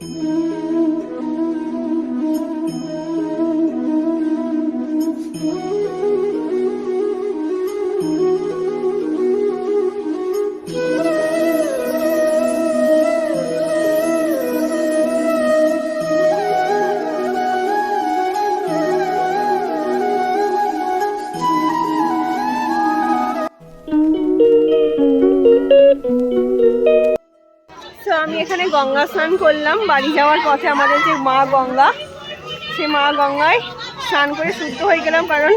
তো আমি এখানে গঙ্গা স্নান করলাম। বাড়ি যাওয়ার পথে আমাদের যে মা গঙ্গা, সে মা গঙ্গায় স্নান করে শুদ্ধ হয়ে গেলাম কারণ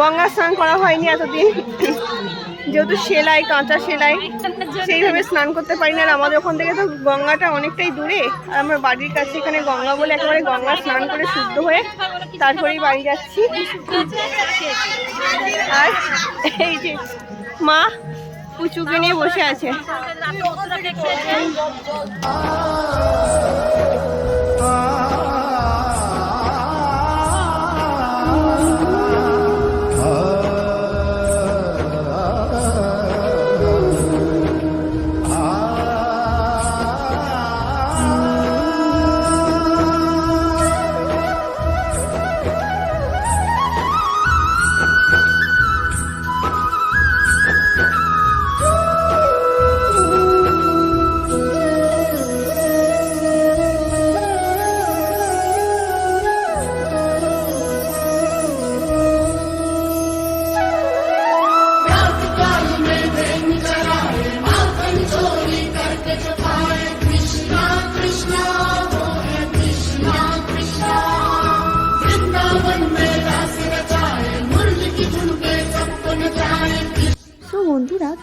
গঙ্গা স্নান করা হয়নি এতদিন। যেহেতু সেলাই, কাঁচা সেলাই, সেইভাবে স্নান করতে পারি না। আর আমাদের ওখান থেকে তো গঙ্গাটা অনেকটাই দূরে। আর আমার বাড়ির কাছে এখানে গঙ্গা বলে একেবারে গঙ্গা স্নান করে শুদ্ধ হয়ে তারপরেই বাড়ি যাচ্ছি। আর এই যে মা পুচুকে নিয়ে বসে আছে।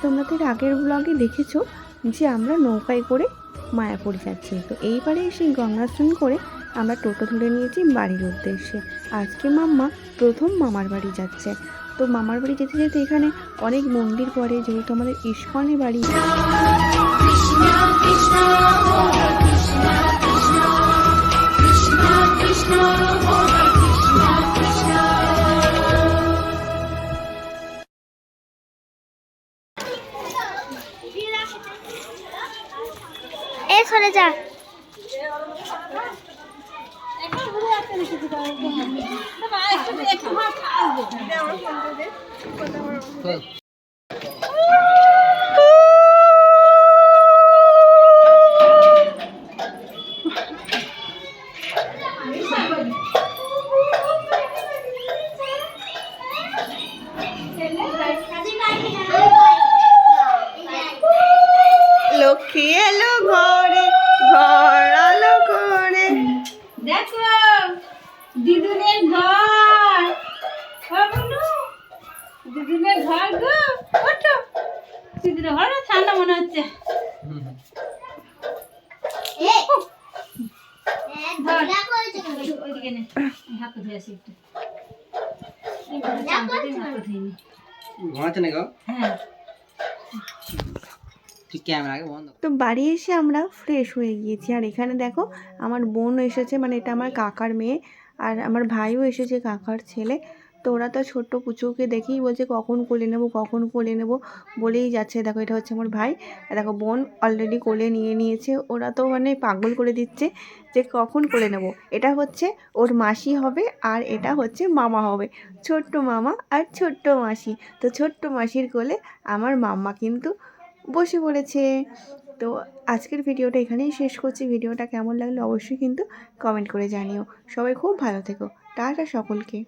তোমরা তো এর আগের ব্লগে দেখেছ যে আমরা নৌকায় করে মায়াপুর যাচ্ছি তো এইবারে এসে গঙ্গা স্নান করে আমরা টোটো ধরে নিয়েছি বাড়ির উদ্দেশ্যে আজকে মাম্মা প্রথম মামার বাড়ি যাচ্ছে তো মামার বাড়ি যেতে যেতে এখানে অনেক মন্দির পড়ে যেহেতু আমাদের ইস্কনে বাড়ি এখানে যা। লক্ষ্মী এলো ঘরে ঘর আলো করে। দেখো দিদুনের ঘর। দিদুনের ঘর গো ওঠো। দিদুনের ঘর ঠান্ডা মনে হচ্ছে। ওইদিকে নে হাত ধুয়ে আসি একটু। এই ঘরে চান করতে আমি হাত ধুয়ে নি। ঘুমাচ্ছে না গো হ্যাঁ। তো বাড়ি এসে আমরা ফ্রেশ হয়ে গিয়েছি। আর এখানে দেখো, আমার বোন এসেছে মানে এটা আমার কাকার মেয়ে, আর আমার ভাইও এসেছে, কাকার ছেলে। তো ওরা তো ছোট্ট পুচুকে দেখেই বলছে, কখন কোলে নেব, কখন কোলে নেব? বলেই যাচ্ছে। দেখো, এটা হচ্ছে আমার ভাই। আর দেখো, বোন অলরেডি কোলে নিয়ে নিয়েছে। ওরা তো মানে পাগল করে দিচ্ছে যে, কখন কোলে নেব? এটা হচ্ছে ওর মাসি হবে, আর এটা হচ্ছে মামা হবে। ছোট্ট মামা আর ছোট্ট মাসি। তো ছোট্ট মাসির কোলে আমার মাম্মা কিন্তু বসে পড়েছে। তো আজকের ভিডিওটা এখানেই শেষ করছি। ভিডিওটা কেমন লাগল অবশ্যই কিন্তু কমেন্ট করে জানিও। সবাই খুব ভালো থেকো। টাটা সকলকে।